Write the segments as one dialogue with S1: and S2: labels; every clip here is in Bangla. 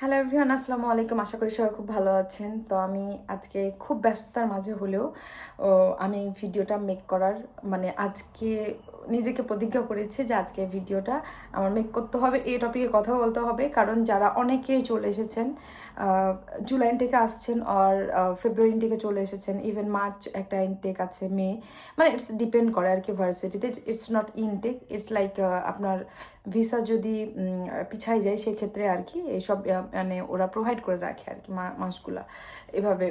S1: হ্যালো এভরিওয়ান আসসালামু আলাইকুম। আশা করি সবাই খুব ভালো আছেন। তো আমি আজকে খুব ব্যস্ততার মাঝে হলেও আমি ভিডিওটা মেক করার মানে আজকে নিজেকে প্রতিজ্ঞা করেছি যে আজকে ভিডিওটা আমার মেক করতে হবে। এই টপিকে কথা বলতে হবে। কারণ যারা অনেকেই চলে এসেছেন জুলাই থেকে আসছেন আর ফেব্রুয়ারি থেকে চলে এসেছেন ইভেন মার্চ একটা ইনটেক আছে মে মানে ইটস ডিপেন্ড করে আর কি ভার্সিটিতে it's not intake it's like আপনার ভিসা যদি পিছাই যায়, সেক্ষেত্রে আর কি এইসব মানে ওরা প্রোভাইড করে রাখে আর কি মাসগুলা। এভাবে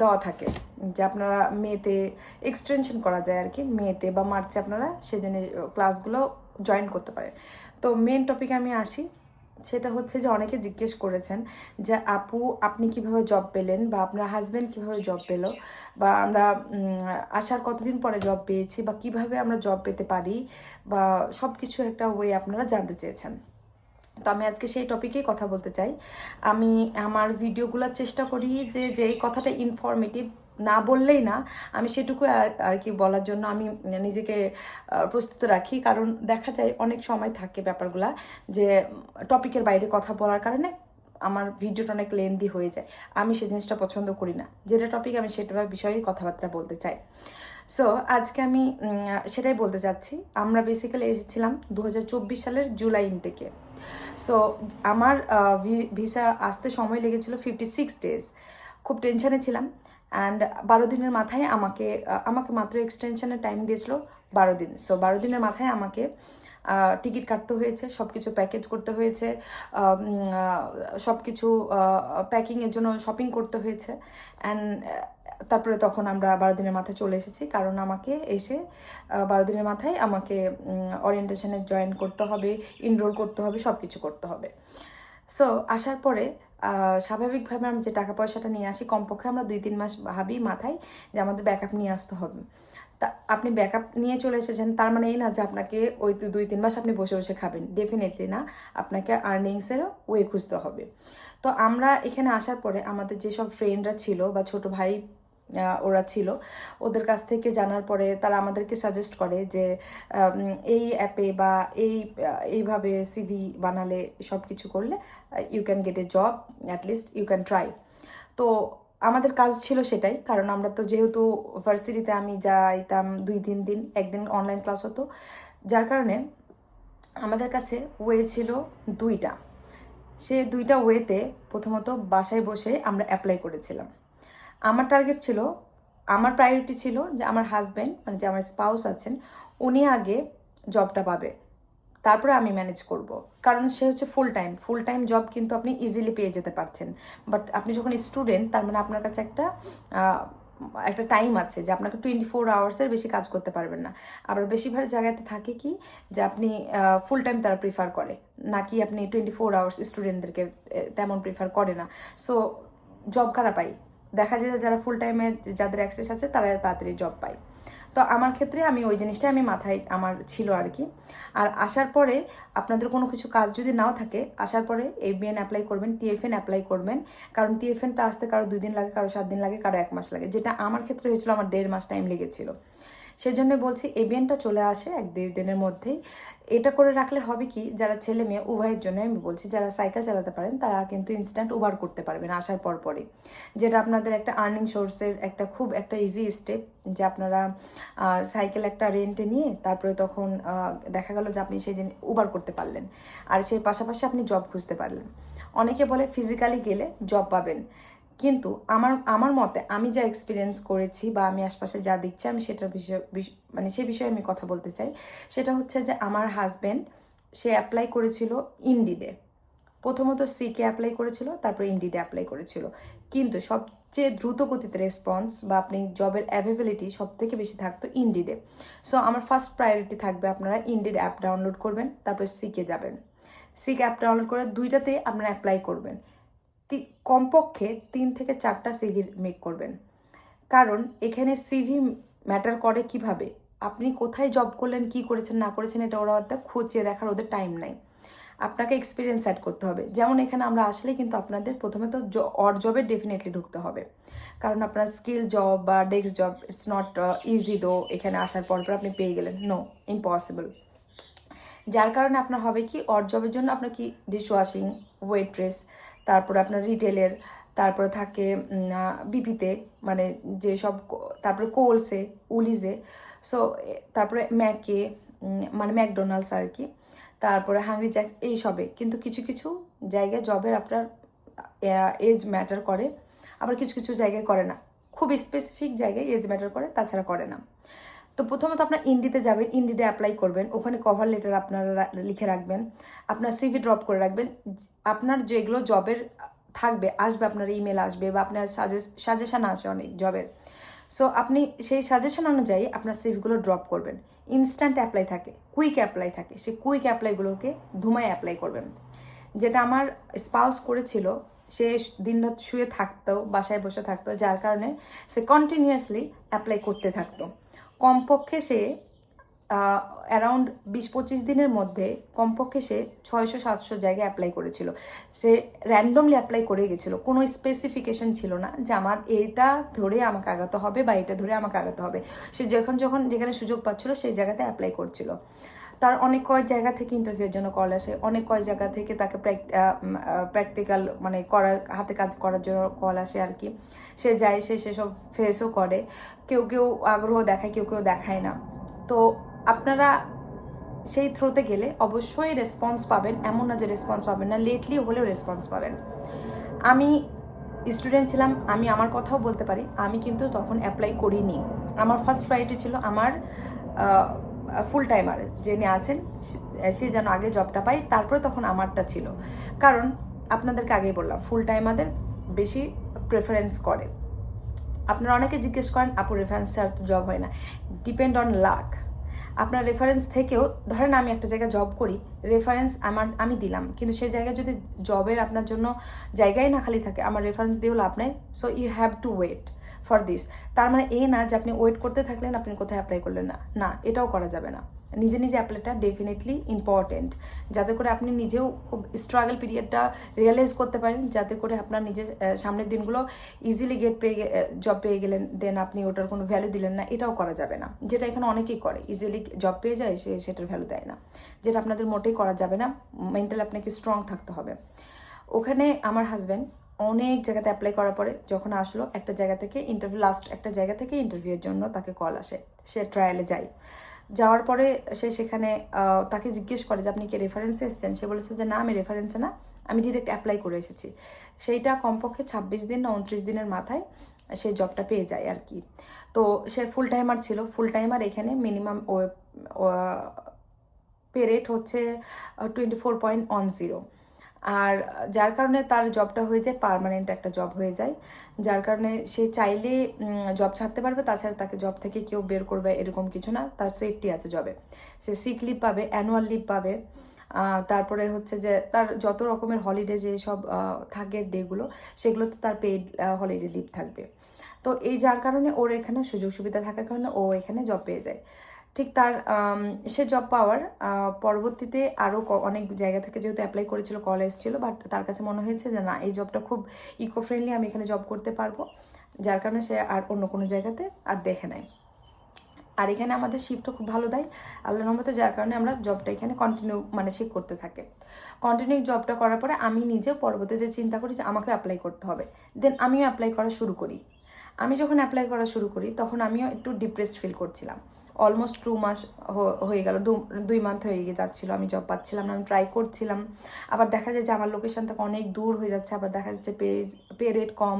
S1: দেওয়া থাকে যে আপনারা মেতে এক্সটেনশন করা যায় আর কি, মেতে বা মার্চে আপনারা সেদিনে ক্লাসগুলো জয়েন করতে পারেন। তো মেন টপিকে আমি আসি, সেটা হচ্ছে যে অনেকে জিজ্ঞেস করেছেন যে আপু, আপনি কীভাবে জব পেলেন বা আপনার হাজব্যান্ড কীভাবে জব পেল? বা আমরা আসার কতদিন পরে জব পেয়েছি বা কীভাবে আমরা জব পেতে পারি? বা সব কিছু একটা ওয়ে আপনারা জানতে চেয়েছেন। তো আমি আজকে সেই টপিকেই কথা বলতে চাই। আমি আমার ভিডিওগুলোর চেষ্টা করি যে যেই কথাটা ইনফরমেটিভ না বললেই না, আমি সেটুকু আর কি বলার জন্য আমি নিজেকে প্রস্তুত রাখি। কারণ দেখা যায় অনেক সময় থাকে ব্যাপারগুলা যে, টপিকের বাইরে কথা বলার কারণে আমার ভিডিওটা অনেক লেন্দি হয়ে যায়। আমি সে জিনিসটা পছন্দ করি না। যেটা টপিক আমি সেটা বিষয়ে কথাবার্তা বলতে চাই। সো আজকে আমি সেটাই বলতে চাচ্ছি। আমরা বেসিক্যালি এসেছিলাম দু হাজার চব্বিশ সালের জুলাই ইনটেকে সো আমার ভিসা আসতে সময় লেগেছিল ফিফটি সিক্স ডেজ খুব টেনশানে ছিলাম। অ্যান্ড বারো দিনের মাথায় আমাকে আমাকে মাত্র এক্সটেনশনের টাইম দিয়েছিল বারো দিন। সো বারো দিনের মাথায় আমাকে টিকিট কাটতে হয়েছে সব কিছু প্যাকেজ করতে হয়েছে সব কিছু প্যাকিংয়ের জন্য শপিং করতে হয়েছে। অ্যান্ড তারপরে তখন আমরা বারো দিনের মাথায় চলে এসেছি, কারণ আমাকে এসে বারো দিনের মাথায় আমাকে ওরিয়েন্টেশনে জয়েন করতে হবে ইনরোল করতে হবে সব কিছু করতে হবে। সো আসার পরে স্বাভাবিকভাবে আমি যে টাকা পয়সাটা নিয়ে আসি, কমপক্ষে আমরা দুই তিন মাস ভাবি মাথায় যে আমাদের ব্যাকআপ নিয়ে আসতে হবে। তা, আপনি ব্যাকআপ নিয়ে চলে এসেছেন, তার মানে এই না যে আপনাকে ওই দুই তিন মাস আপনি বসে বসে খাবেন। ডেফিনেটলি না, আপনাকে আর্নিংসেরও ওয়ে খুঁজতে হবে। তো আমরা এখানে আসার পরে আমাদের যেসব ফ্রেন্ডরা ছিল বা ছোট ভাই ওরা ছিল। ওদের কাছ থেকে জানার পরে তারা আমাদেরকে সাজেস্ট করে যে এই অ্যাপে বা এই এইভাবে সিভি বানালে সব কিছু করলে you can get a job at least you can try তো আমাদের কাজ ছিল সেটাই, কারণ আমরা তো যেহেতু ভার্সিটিতে আমি যাইতাম দুই তিন দিন, একদিন অনলাইন ক্লাস হতো। যার কারণে আমাদের কাছে ওয়ে ছিল দুইটা। সে দুইটা ওয়েতে প্রথমত বাসায় বসে আমরা অ্যাপ্লাই করেছিলাম। আমার টার্গেট ছিল, আমার প্রায়োরিটি ছিল যে আমার হাজব্যান্ড মানে যে আমার স্পাউস আছেন, উনি আগে জবটা পাবে। তারপরে আমি ম্যানেজ করব। কারণ সে হচ্ছে full time full time job কিন্তু আপনি ইজিলি পেয়ে যেতে পারছেন। বাট আপনি যখন স্টুডেন্ট তার মানে আপনার কাছে একটা একটা টাইম আছে যে আপনাকে টোয়েন্টি ফোর আওয়ার্সের বেশি কাজ করতে পারবেন না। আবার বেশিরভাগ জায়গাতে থাকে কি যে আপনি ফুল টাইম তারা প্রিফার করে। নাকি আপনি টোয়েন্টি ফোর আওয়ার্স স্টুডেন্টদেরকে তেমন প্রিফার করে না। সো জব কারা পাই দেখা যায় যারা ফুল টাইমে যাদের অ্যাক্সেস আছে, তারা তাড়াতাড়ি জব পায়। তো আমার ক্ষেত্রে আমি ওই জিনিসটা আমি মাথায়, আমার ছিল আর কি। আর আসার পরে আপনাদের কোনো কিছু কাজ যদি নাও থাকে, আসার পরে এবিএন অ্যাপ্লাই করবেন টিএফএন অ্যাপ্লাই করবেন। কারণ টিএফএনটা আসতে কারও দুই দিন লাগে, কারও সাত দিন লাগে, কারও এক মাস লাগে। যেটা আমার ক্ষেত্রে হয়েছিল, আমার দেড় মাস টাইম লেগেছিল। সেই জন্য বলছি এবিএনটা চলে আসে এক দেড় দিনের মধ্যেই। এটা করে রাখলে হবে কি, যারা ছেলে মেয়ে, উভয়ের জন্য আমি বলছি, যারা সাইকেল চালাতে পারেন, তারা কিন্তু ইনস্ট্যান্ট উবার করতে পারবেন আসার পর পরই যেটা আপনাদের একটা আর্নিং সোর্সের একটা খুব একটা ইজি স্টেপ যে আপনারা সাইকেল একটা রেন্টে নিয়ে তারপরে তখন দেখা গেল যে আপনি সেই দিন উবার করতে পারলেন। আর সেই পাশাপাশি আপনি জব খুঁজতে পারলেন। অনেকে বলে ফিজিক্যালি গেলে জব পাবেন। কিন্তু আমার আমার মতে আমি যা এক্সপিরিয়েন্স করেছি বা আমি আশপাশে যা দেখছি, আমি সেটা বিষয়ে, বিষ- মানে সে বিষয়ে আমি কথা বলতে চাই। সেটা হচ্ছে যে আমার হাজব্যান্ড সে অ্যাপ্লাই করেছিল ইন্ডিডে প্রথমত সিকে অ্যাপ্লাই করেছিল, তারপর ইন্ডিডে অ্যাপ্লাই করেছিল। কিন্তু সবচেয়ে দ্রুত গতিতে রেসপন্স বা আপনি জবের অ্যাভেবিলিটি সব থেকে বেশি থাকতো ইন্ডিডে সো আমার ফার্স্ট প্রায়োরিটি থাকবে আপনারা ইন্ডিড অ্যাপ ডাউনলোড করবেন, তারপর সিকে যাবেন। সিক অ্যাপ ডাউনলোড করে দুইটাতে আপনারা অ্যাপ্লাই করবেন। কমপক্ষে তিন থেকে চারটা সিভি মেক করবেন। কারণ এখানে সিভি ম্যাটার করে কীভাবে? আপনি কোথায় জব করলেন, কি করেছেন, না করেছেন, এটা ওরা একটা খুঁজিয়ে দেখার ওদের টাইম নাই। আপনাকে এক্সপিরিয়েন্স অ্যাড করতে হবে। যেমন এখানে আমরা আসলে কিন্তু আপনাদের প্রথমে তো অর জবে ডেফিনেটলি ঢুকতে হবে। কারণ আপনার স্কিল জব বা desk job it's not easy though এখানে আসার পর পর আপনি পেয়ে গেলেন। নো ইম্পসিবল যার কারণে আপনার হবে কি অর জবের জন্য আপনার কি ডিশ ওয়াশিং ওয়েট্রেস তারপরে আপনার রিটেলের তারপরে থাকে বিপিতে মানে যে সব তারপরে কোলসে উলিজে সো তারপরে ম্যাকে মানে ম্যাকডোনাল্ডস আর কি তারপরে হাংরি জ্যাক্স এইসবে কিন্তু কিছু কিছু জায়গায় জবের আপনার এজ ম্যাটার করে, আবার কিছু কিছু জায়গায় করে না। খুব স্পেসিফিক জায়গায় এজ ম্যাটার করে, তাছাড়া করে না। তো প্রথমত আপনার ইন্ডিতে যাবেন ইন্ডিতে অ্যাপ্লাই করবেন, ওখানে কভার লেটার আপনারা লিখে রাখবেন, আপনার সিভি ড্রপ করে রাখবেন, আপনার যেগুলো জবের থাকবে, আসবে আপনার ইমেল আসবে বা আপনার সাজেস সাজেশান আসে অনেক জবের সো আপনি সেই সাজেশন অনুযায়ী আপনার সিভিগুলো ড্রপ করবেন। ইনস্ট্যান্ট অ্যাপ্লাই থাকে কুইক অ্যাপ্লাই থাকে, সেই কুইক অ্যাপ্লাইগুলোকে ধুমায় অ্যাপ্লাই করবেন। যেটা আমার স্পাউস করেছিল, সে দিনরাত শুয়ে থাকতো, বাসায় বসে থাকতো, যার কারণে সে কন্টিনিউয়াসলি অ্যাপ্লাই করতে থাকতো। কমপক্ষে সে অ্যারাউন্ড বিশ পঁচিশ দিনের মধ্যে কমপক্ষে সে ছয়শো সাতশো জায়গায় অ্যাপ্লাই করেছিল। সে র্যান্ডমলি অ্যাপ্লাই করে গেছিল। কোনো স্পেসিফিকেশন ছিল না যে আমার এটা ধরে আমাকে আগাতে হবে বা এটা ধরে আমাকে আগাতে হবে। সে যখন যখন যেখানে সুযোগ পাচ্ছিল সেই জায়গাতে অ্যাপ্লাই করছিল। তার অনেক কয়েক জায়গা থেকে ইন্টারভিউর জন্য কল আসে। অনেক কয়েক জায়গা থেকে তাকে প্র্যাকটিক্যাল মানে করার হাতে কাজ করার জন্য কল আসে আর কি। সে যায়, সে সেসব ফেসও করে। কেউ কেউ আগ্রহ দেখায়, কেউ কেউ দেখায় না। তো আপনারা সেই থ্রোতে গেলে অবশ্যই রেসপন্স পাবেন। এমন না যে রেসপন্স পাবেন না লেটলি হলেও রেসপন্স পাবেন। আমি স্টুডেন্ট ছিলাম, আমি আমার কথাও বলতে পারি। আমি কিন্তু তখন অ্যাপ্লাই করিনি। আমার ফার্স্ট প্রায়োরিটি ছিল আমার ফুল টাইমার যিনি আছেন, সে- যেন আগে জবটা পাই তারপরে তখন আমারটা ছিল। কারণ আপনাদেরকে আগেই বললাম ফুল টাইমারদের বেশি প্রেফারেন্স করে। আপনারা অনেকে জিজ্ঞেস করেন, আপু রেফারেন্স ছাড়া তো জব হয় না। ডিপেন্ড অন লাক আপনার রেফারেন্স থেকেও, ধরেন আমি একটা জায়গায় জব করি রেফারেন্স আমার, আমি দিলাম। কিন্তু সেই জায়গায় যদি জবের আপনার জন্য জায়গায় না খালি থাকে, আমার রেফারেন্স দিয়েও লাভ নেই। So you have to wait for this. তার মানে এই না যে আপনি ওয়েট করতে থাকলেন, আপনি কোথায় অ্যাপ্লাই করলেন না। না, এটাও করা যাবে না। নিজে নিজে অ্যাপ্লাইটা ডেফিনেটলি ইম্পর্টেন্ট যাতে করে আপনি নিজেও খুব স্ট্রাগল পিরিয়ডটা রিয়েলাইজ করতে পারেন, যাতে করে আপনার নিজের সামনের দিনগুলো ইজিলি গেট পেয়ে জব পেয়ে গেলেন দেন আপনি ওটার কোনো ভ্যালু দিলেন না। এটাও করা যাবে না। যেটা এখানে অনেকেই করে। ইজিলি জব পেয়ে যায়, সে সেটার ভ্যালু দেয় না। যেটা আপনাদের মোটেই করা যাবে না। মেন্টাল আপনাকে স্ট্রং থাকতে হবে। ওখানে আমার হাজব্যান্ড অনেক জায়গাতে অ্যাপ্লাই করার পরে যখন আসলো একটা জায়গা থেকে ইন্টারভিউ লাস্ট একটা জায়গা থেকে ইন্টারভিউয়ের জন্য তাকে কল আসে। সে ট্রায়ালে যায়। যাওয়ার পরে সে সেখানে তাকে জিজ্ঞেস করে যে, আপনি কি রেফারেন্সে এসেছেন? সে বলেছে যে, না, আমি রেফারেন্সে না। আমি ডিরেক্ট অ্যাপ্লাই করে এসেছি। সেইটা কমপক্ষে ছাব্বিশ দিন না উনত্রিশ দিনের মাথায় সে জবটা পেয়ে যায় আর কি। তো সে ফুল টাইমার ছিল। ফুল টাইমার এখানে মিনিমাম পে রেট হচ্ছে twenty four point one zero আর যার কারণে তার জবটা হয়ে যায় পার্মানেন্ট একটা জব হয়ে যায়। যার কারণে সে চাইলে জব ছাড়তে পারবে, তাছাড়া তাকে জব থেকে কেউ বের করবে এরকম কিছু না, তার সেফটি আছে জবে সে সিক লিভ পাবে অ্যানুয়াল লিভ পাবে। তারপরে হচ্ছে যে তার যত রকমের হলিডে যে সব থাকে ডেগুলো সেগুলোতে তার পেইড হলিডে লিভ থাকবে। তো এই যার কারণে ওর এখানে সুযোগ সুবিধা থাকার কারণে ও এখানে জব পেয়ে যায়। ঠিক তার সে জব পাওয়ার পরবর্তীতে আরও অনেক জায়গা থেকে যেহেতু অ্যাপ্লাই করেছিল কল এসেছিল বাট তার কাছে মনে হয়েছে যে না, এই জবটা খুব ইকো ফ্রেন্ডলি আমি এখানে জব করতে পারব। যার কারণে সে আর অন্য কোনো জায়গাতে আর দেখে নেয় আর এখানে আমাদের শিফটও খুব ভালো দেয় আল্লাহ রহমতে, যার কারণে আমরা জবটা এখানে কন্টিনিউ মানে শিফট করতে থাকে। কন্টিনিউ জবটা করার পরে আমি নিজেও পরবর্তীতে চিন্তা করি যে আমাকে অ্যাপ্লাই করতে হবে। দেন আমিও অ্যাপ্লাই করা শুরু করি। আমি যখন অ্যাপ্লাই করা শুরু করি, তখন আমিও একটু ডিপ্রেসড ফিল করছিলাম। অলমোস্ট টু মাস হয়ে গেল দুই মান্থ হয়ে গিয়ে যাচ্ছিল, আমি জব পাচ্ছিলাম না, আমি ট্রাই করছিলাম। আবার দেখা যায় যে আমার লোকেশন থেকে অনেক দূর হয়ে যাচ্ছে, আবার দেখা যাচ্ছে পে পে রেট কম।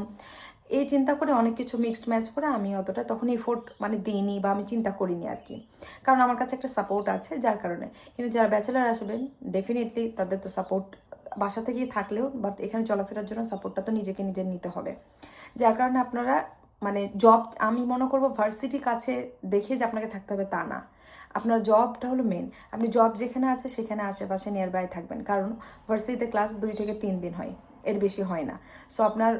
S1: এই চিন্তা করে অনেক কিছু মিক্সড ম্যাচ করে আমি অতটা তখন এফোর্ট মানে দিইনি বা আমি চিন্তা করিনি আর কি। কারণ আমার কাছে একটা সাপোর্ট আছে যার কারণে। কিন্তু যারা ব্যাচেলার আসবেন ডেফিনেটলি তাদের তো সাপোর্ট বাসা থেকেই থাকলেও বাট এখানে চলাফেরার জন্য সাপোর্টটা তো নিজেকে নিজের নিতে হবে। যার কারণে আপনারা জব আমি মনে করব ভার্সিটি কাছে দেখে যে আপনাকে থাকতে হবে তা না। আপনার জবটা হলো মেন আপনি জব যেখানে আছে, সেখানে আশেপাশে নিয়ার বাই থাকবেন। কারণ ভার্সিটিতে ক্লাস দুই থেকে তিন দিন হয়। এর বেশি হয় না। সো আপনার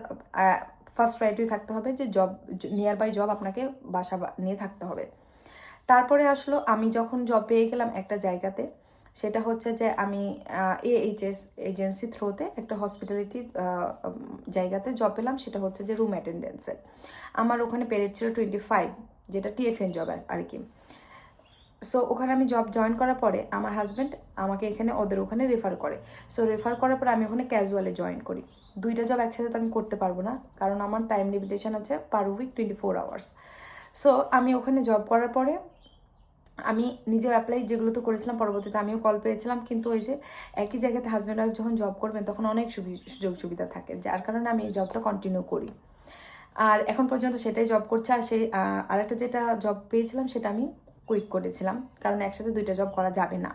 S1: ফার্স্ট প্রায়োরিটি থাকতে হবে যে জব নিয়ার বাই জব আপনাকে বাসা নিয়ে থাকতে হবে। তারপরে আসলো, আমি যখন জব পেয়ে গেলাম একটা জায়গাতে সেটা হচ্ছে যে আমি এএইচএস এজেন্সি থ্রোতে একটা হসপিটালিটি জায়গাতে জব পেলাম, সেটা হচ্ছে যে রুম অ্যাটেন্ডেন্সের আমার ওখানে পেরেড ছিল টোয়েন্টি ফাইভ যেটা টিএফএন জব আর কি। সো ওখানে আমি জব জয়েন করার পরে আমার হাজব্যান্ড আমাকে এখানে ওদের ওখানে রেফার করে। সো রেফার করার পরে আমি ওখানে ক্যাজুয়ালে জয়েন করি। দুইটা জব একসাথে আমি করতে পারব না, কারণ আমার টাইম লিমিটেশন আছে per week twenty four hours so আমি ওখানে জব করার পরে আমি নিজেও অ্যাপ্লাই যেগুলো তো করেছিলাম পরবর্তীতে আমিও কল পেয়েছিলাম। কিন্তু ওই যে একই জায়গাতে হাজব্যান্ড ওয়াইফ যখন জব করবেন তখন অনেক সুযোগ সুবিধা থাকে। যার কারণে আমি এই জবটা কন্টিনিউ করি। আর এখন পর্যন্ত সেটাই জব করছে। আর সেই আহ, আরেকটা যেটা জব পেয়েছিলাম সেটা আমি কুইক করেছিলাম। কারণ একসাথে দুইটা জব করা যাবে না।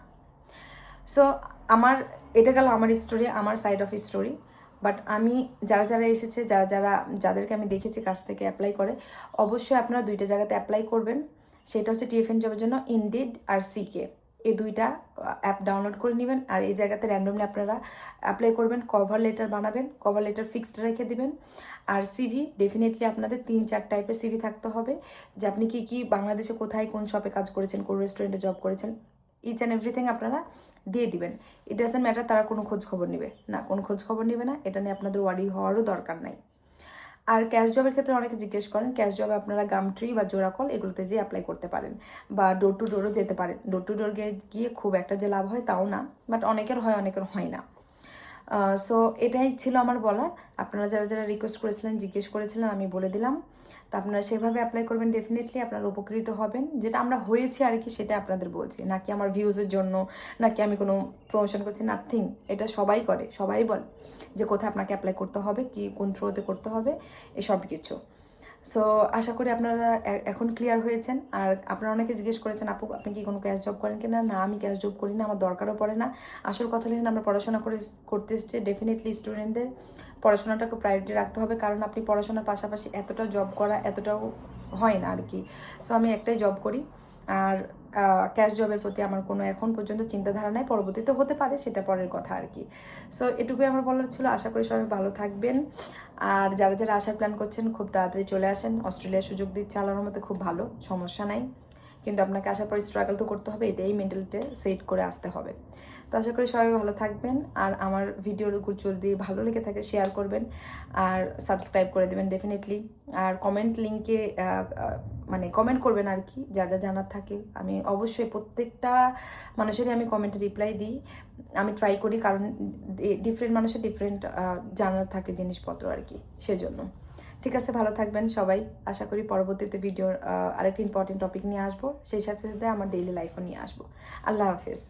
S1: সো আমার এটা গেল আমার স্টোরি আমার সাইড অফ স্টোরি বাট আমি যারা যারা এসেছে যারা যারা যাদেরকে আমি দেখেছি কাছ থেকে অ্যাপ্লাই করে অবশ্যই আপনারা দুইটা জায়গাতে অ্যাপ্লাই করবেন। সেটা হচ্ছে টিএফএন জবের জন্য ইনডিড আর সিকে এই দুইটা অ্যাপ ডাউনলোড করে নেবেন আর এই জায়গাতে র্যান্ডমলি আপনারা অ্যাপ্লাই করবেন কভার লেটার বানাবেন কভার লেটার ফিক্সড রেখে দিবেন। আর সিভি ডেফিনেটলি আপনাদের তিন, চার টাইপের সিভি থাকতে হবে যে আপনি কি কি বাংলাদেশে কোথায়, কোন শপে কাজ করেছেন, কোন রেস্টুরেন্টে জব করেছেন ইচ অ্যান্ড এভরিথিং আপনারা দিয়ে দিবেন। ইট ডাজেন্ট ম্যাটার তারা কোনো খোঁজ খবর নেবে। না, কোনো খোঁজ খবর নেবে না, এটা নিয়ে আপনাদের ওয়ারি হওয়ারও দরকার নাই। আর ক্যাশ জবের ক্ষেত্রে অনেকে জিজ্ঞেস করেন ক্যাশ জবে আপনারা গামট্রি বা জোড়া কল এগুলোতে যেয়ে অ্যাপ্লাই করতে পারেন বা ডোর টু ডোরও যেতে পারেন। ডোর টু ডোর গিয়ে খুব একটা যে লাভ হয় তাও না বাট অনেকের হয় অনেকের হয় না। সো এটাই ছিল আমার বলার। আপনারা যারা যারা রিকোয়েস্ট করেছিলেন, জিজ্ঞেস করেছিলেন, আমি বলে দিলাম। তা আপনারা সেভাবে অ্যাপ্লাই করবেন ডেফিনেটলি আপনারা উপকৃত হবেন। যেটা আমরা হয়েছি আর কি সেটা আপনাদের বলছি। নাকি আমার ভিউজের জন্য নাকি আমি কোনো প্রমোশন করছি নাথিং এটা সবাই করে, সবাই বলে যে কোথায় আপনাকে অ্যাপ্লাই করতে হবে, কি, কোন থ্রোতে করতে হবে, এসব কিছু। সো আশা করি আপনারা এখন ক্লিয়ার হয়েছেন। আর আপনারা অনেকে জিজ্ঞেস করেছেন, আপু, আপনি কি কোনো ক্যাশ জব করেন কিনা? না, আমি ক্যাশ জব করি না, আমার দরকারও পড়ে না। আসল কথা হলো আমরা পড়াশোনা করে করতে এসছে। ডেফিনেটলি স্টুডেন্টদের পড়াশোনাটাকে প্রায়োরিটি রাখতে হবে, কারণ আপনি পড়াশোনার পাশাপাশি এতটা জব করা এতটাও হয় না আর কি সো আমি একটাই জব করি। আর ক্যাশ জবের প্রতি আমার কোনো এখন পর্যন্ত চিন্তাধারা নাই, পরবর্তীতে হতে পারে, সেটা পরের কথা আর কি সো এটুকুই আমার বলার ছিল। আশা করি সবাই ভালো থাকবেন। আর যারা যারা আসার প্ল্যান করছেন, খুব তাড়াতাড়ি চলে আসেন। অস্ট্রেলিয়ার সুযোগ দিচ্ছে আল্লাহর মতো খুব ভালো, সমস্যা নাই। কিন্তু আপনাকে আসার পর স্ট্রাগল তো করতে হবে, এটাই মেন্টালিটি সেট করে আসতে হবে। তো আশা করি সবাই ভালো থাকবেন আর আমার ভিডিওর ভিডিওগুলো যদি ভালো লেগে থাকে শেয়ার করবেন আর সাবস্ক্রাইব করে দেবেন ডেফিনেটলি আর কমেন্ট লিঙ্কে মানে কমেন্ট করবেন আর কি, যা যা জানার থাকে। আমি অবশ্যই প্রত্যেকটা মানুষেরই আমি কমেন্টে রিপ্লাই দিই। আমি ট্রাই করি কারণ ডিফারেন্ট মানুষের ডিফারেন্ট জানার থাকে জিনিসপত্র আর কি, সেজন্য। ঠিক আছে, ভালো থাকবেন সবাই। আশা করি পরবর্তীতে ভিডিওর আরেকটি ইম্পর্টেন্ট টপিক নিয়ে আসব। সেই সাথে সাথে আমার ডেইলি লাইফও নিয়ে আসব। আল্লাহ হাফিজ।